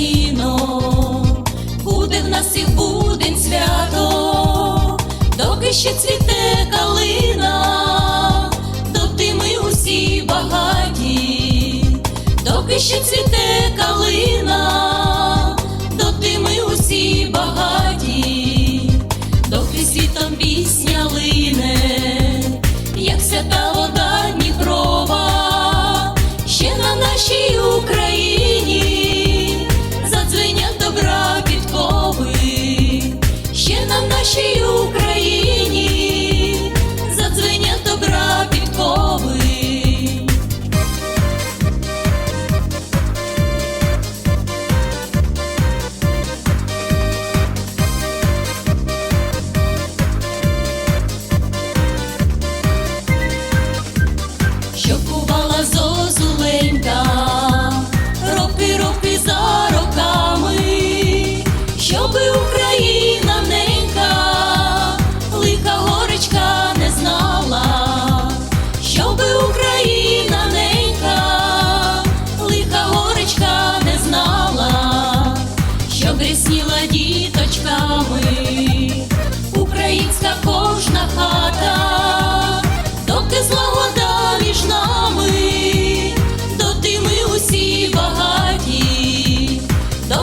Україно, буде в нас і будень свято, доки ще цвіте калина, доти ми усі багаті, доки ще цвіте калина, доти ми усі багаті, доки світом пісня лине, як свята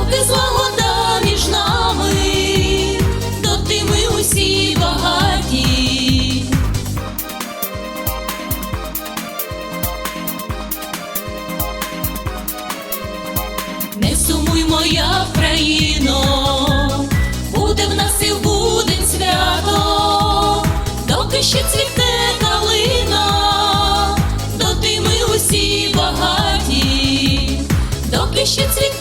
доки злагода між нами, доти ми усі багаті. Не сумуй, моя країно, буде в нас і в будень свято, доки ще цвіте калина, доти ми усі багаті, доки ще цвіте